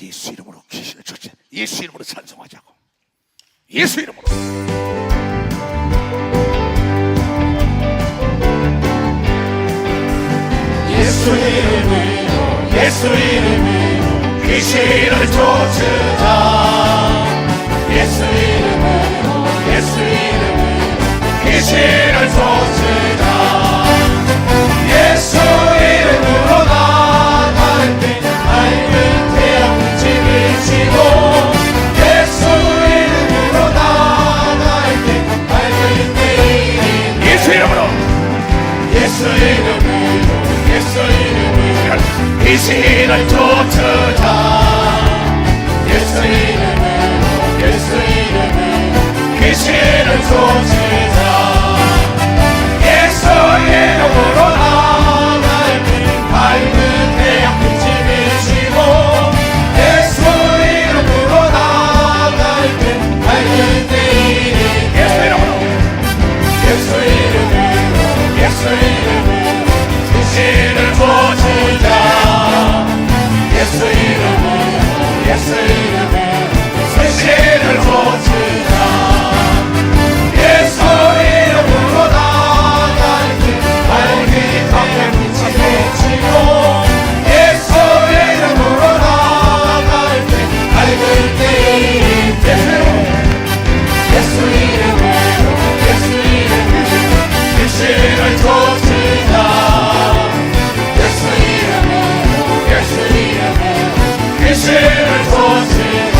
예수 이름으로 귀신을 쫓지 예수 이름으로 찬송하자고. 예수 이름으로. 예수 이름으로 예수 이름으로 귀신을 쫓으자. 예수 이름으로 예수 이름으로 귀신을 쫓으자 예수 이름으로 예수 이름으로 귀신을 쫓으자. 예수 이름으로 예수 이름으로 귀신을 쫓으자 예수 이